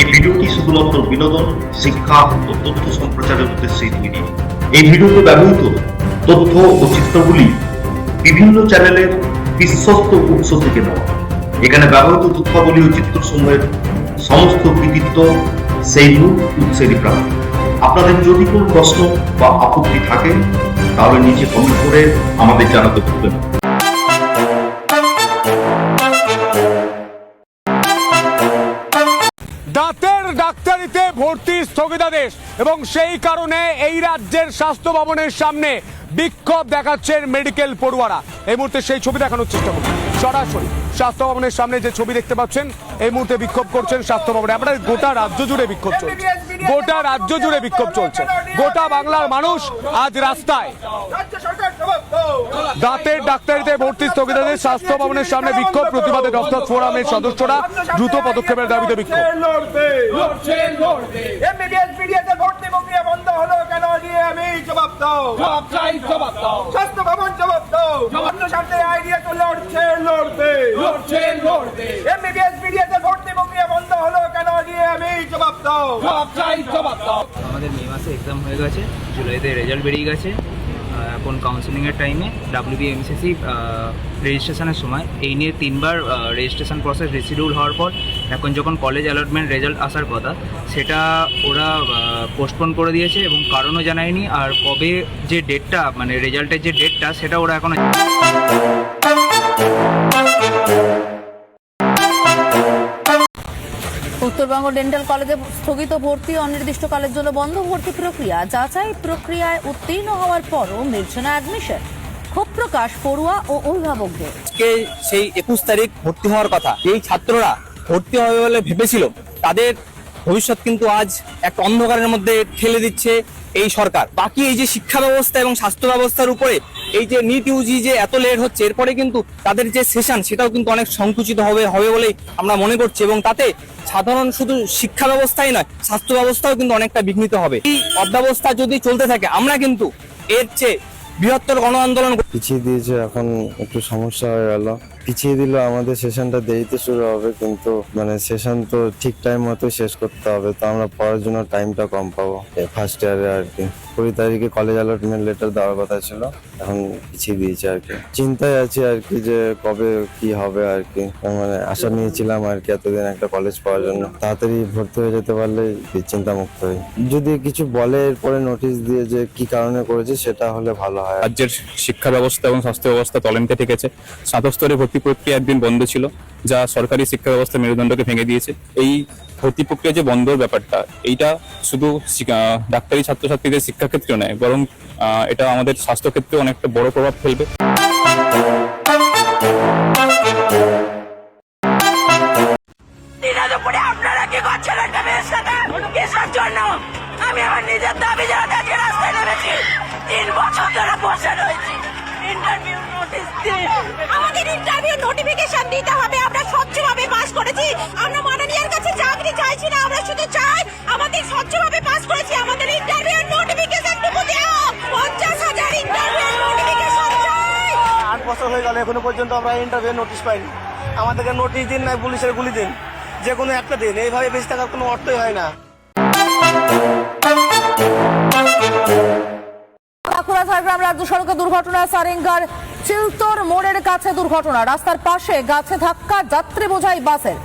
এই ভিডিওটি শুধুমাত্র বিনোদন, শিক্ষা ও তথ্য সম্প্রচারের উদ্দেশ্যে তৈরি এই ভিডিওতে ব্যবহৃত তথ্য ও চিত্রগুলি বিভিন্ন চ্যানেলের বিশ্বস্ত উৎস থেকে নেওয়া। এখানে ব্যবহৃত তথ্যাবলী ও চিত্রসমূহের সমস্ত কৃতিত্ব সেই মূল উৎসেরই প্রাপ্ত আপনাদের যদি কোনো প্রশ্ন বা আপত্তি থাকে, তাহলে নিচে কমেন্ট করে আমাদের জানাতে ভুলবেন দাঁতের ডাক্তারিতে ভর্তি স্থগিতাদেশ এবং সেই কারণে এই রাজ্যের স্বাস্থ্য ভবনের সামনে বিক্ষোভ দেখাচ্ছেন মেডিকেল পড়ুয়ারা। এই মুহূর্তে সেই ছবি দেখানোর চেষ্টা করুন সরাসরি স্বাস্থ্য ভবনের সামনে যে ছবি দেখতে পাচ্ছেন, এই মুহূর্তে বিক্ষোভ করছেন স্বাস্থ্য ভবনে। আপনার গোটা রাজ্য জুড়ে বিক্ষোভ চলছে। গোটা রাজ্য জুড়ে বিক্ষোভ চলছে। গোটা বাংলার মানুষ আজ রাস্তায় রাজ্য সরকার জবাব দাও দাঁতের ডাক্তারিতে ভর্তি স্থগিতাদেশ স্বাস্থ্য ভবনের সামনে বিক্ষোভ প্রতিবাদে ডক্টর ফোরামের সদস্যরা দ্রুত পদক্ষেপের দাবিতে বিক্ষোভ। বন্ধ হলো কেন দিয়ে আমি জবাব দাও? জবাব চাই জবাব দাও। স্বাস্থ্য ভবন জবাব দাও। অন্য স্বার্থে আইডিয়া তো লড়ছে লড়বে লড়ছে লড়বে এমবিবিএস বিডিএস এর ভর্তি প্রক্রিয়া বন্ধ হলো কেন দিয়ে আমি জবাব দাও? জবাব চাই জবাব দাও। আমাদের মে মাসে এক্সাম হয়ে গেছে জুলাইতে রেজাল্ট বেরিয়ে গেছে। এখন কাউন্সেলিংয়ের টাইমে ডাব্লিউবিএমসিসি রেজিস্ট্রেশনের সময়। এই নিয়ে তিনবার রেজিস্ট্রেশন প্রসেস রিসিডিউল হওয়ার পর, এখন যখন কলেজ অ্যালটমেন্ট রেজাল্ট আসার কথা, সেটা ওরা পোস্টপোন করে দিয়েছে এবং কারণও জানায়নি। আর কবে যে ডেটটা মানে রেজাল্টের যে ডেটটা সেটা ওরা এখনও উত্তরবঙ্গ ডেন্টাল কলেজে স্থগিত ভর্তি অনির্দিষ্টকালের জন্য বন্ধ ভর্তি প্রক্রিয়া। যাচাই প্রক্রিয়ায় উত্তীর্ণ হওয়ার পরও মিলছে না অ্যাডমিশন ক্ষোভ প্রকাশ পড়ুয়া ও অভিভাবকদের। আজকে সেই একুশ তারিখ ভর্তি হওয়ার কথা। এই ছাত্ররা ভর্তি হবে বলে ভেবেছিল। তাদের ভবিষ্যৎ কিন্তু আজ একটা অন্ধকারের মধ্যে ঠেলে দিচ্ছে এই সরকার। বাকি এই যে শিক্ষা ব্যবস্থা এবং স্বাস্থ্য ব্যবস্থার উপরে এই যে নিট ইউজি যে এত লেট হচ্ছে, এরপরে কিন্তু তাদের যে সেশন সেটাও কিন্তু অনেক সংকুচিত হবে হবে বলেই আমরা মনে করছি এবং তাতে সাধারণ শুধু শিক্ষা ব্যবস্থাই নয়, স্বাস্থ্য ব্যবস্থাও কিন্তু অনেকটা বিঘ্নিত হবে। এই অব্যবস্থা যদি চলতে থাকে, আমরা কিন্তু এর চেয়ে বৃহত্তর গণ আন্দোলন পিছিয়ে দিয়েছে এখন একটু সমস্যা হয়ে গেল। পিছিয়ে দিল আমাদের সেশনটা দেরিতে শুরু হবে, কিন্তু মানে সেশন তো ঠিক টাইম মতো শেষ করতে হবে, তো আমরা পড়ার জন্য টাইমটা কম পাবো ফার্স্ট ইয়ারে আর কি। কুড়ি তারিখে কলেজ অ্যালটমেন্ট লেটার দেওয়ার কথা ছিল। এখন পিছিয়ে দিয়েছে আর কি। চিন্তায় আছি আর কি যে কবে কি হবে আর কি। মানে আশা নিয়েছিলাম আর কি এতদিন একটা কলেজ পাওয়ার জন্য। তাড়াতাড়ি ভর্তি হয়ে যেতে পারলে চিন্তা মুক্ত হই। যদি কিছু বলে এরপরে নোটিশ দিয়ে যে কি কারণে করেছে, সেটা হলে ভালো হয়। রাজ্যের শিক্ষা ব্যবস্থা এবং স্বাস্থ্য ব্যবস্থা তলানিতে ঠেকেছে। স্নাতক স্তরে ভর্তি প্রক্রিয়া একদিন বন্ধ ছিল, যা সরকারি শিক্ষা ব্যবস্থা মেরুদণ্ডকে ভেঙে দিয়েছে। এই ভর্তি প্রক্রিয়া যে বন্ধর ব্যাপারটা, এইটা শুধু ডাক্তারি ছাত্রছাত্রীদের শিক্ষাক্ষেত্রে নয়, বরং এটা আমাদের স্বাস্থ্য ক্ষেত্রে অনেকটা বড় প্রভাব ফেলবে। আমি আমার নিজের দাবি জানাতে আজকে রাস্তায় নেমেছি। তিন বছর ধরে বসে রয়েছি। আমাদের ইন্টারভিউ নোটিফিকেশন দিতে হবে। আমরা স্বচ্ছভাবে পাস করেছি। আমরা মাননীয়ার কাছে চাকরি চাইছি না। আমরা শুধু চাই আমাদের স্বচ্ছভাবে পাস করেছি। আমাদের ইন্টারভিউ নোটিফিকেশন টুকু দাও পঞ্চাশ হাজার আট বছর হয়ে গেল এখনও পর্যন্ত আমরা ইন্টারভিউ নোটিশ পাইনি। আমাদেরকে নোটিশ দিন না, পুলিশের গুলি দিন। যে কোনো একটা দিন। এইভাবে বেশি থাকার কোনো অর্থই হয় না। বাঁকুড়া ঝাড়গ্রাম রাজ্য সড়কে দুর্ঘটনা সারেঙ্গার চিলতর মোড়ের কাছে দুর্ঘটনা। রাস্তার পাশে গাছে ধাক্কা, যাত্রী বোঝাই বাসের।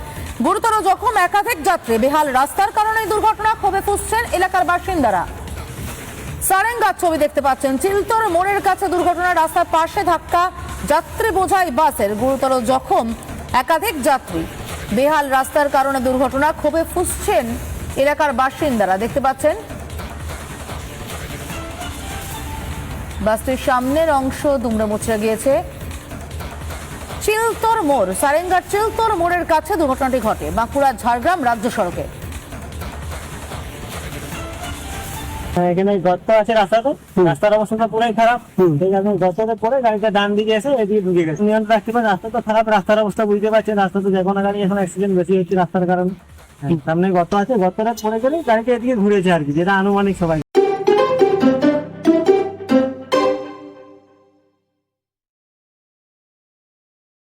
গুরুতর জখম একাধিক যাত্রী। বেহাল রাস্তার কারণে দুর্ঘটনা ক্ষোভে ফুসছেন এলাকার বাসিন্দারা। সারেঙ্গার ছবি দেখতে পাচ্ছেন। চিলতর মোড়ের কাছে দুর্ঘটনা, রাস্তার পাশে ধাক্কা, যাত্রী বোঝাই বাসের গুরুতর জখম একাধিক যাত্রী। বেহাল রাস্তার কারণে দুর্ঘটনা ক্ষোভে ফুসছেন এলাকার বাসিন্দারা। দেখতে পাচ্ছেন বাসটির সামনের অংশ দুমড়ে মুচড়ে গিয়েছে। চিলতর মোড় সারেঙ্গার চিলতর মোড়ের কাছে দুর্ঘটনাটি ঘটে বাঁকুড়া ঝাড়গ্রাম রাজ্য সড়কে। এখানে গর্ত আছে রাস্তাতে রাস্তার অবস্থা পুরাই খারাপ। ঠিক আছে গর্ততে পরে গাড়িটা ডান দিকে এসে এদিকে ঢুকে গেছে। নিয়ন্ত্রণ রাখতে পারে রাস্তা তো খারাপ রাস্তার অবস্থা বুঝতে পারছেন রাস্তা তো যে কোনো গাড়ি এখন অ্যাক্সিডেন্ট বেশি হচ্ছে রাস্তার কারণে। সামনে গর্ত আছে গর্তটা পড়ে গেলে গাড়িটা এদিকে ঘুরেছে আর কি যেটা আনুমানিক সবাই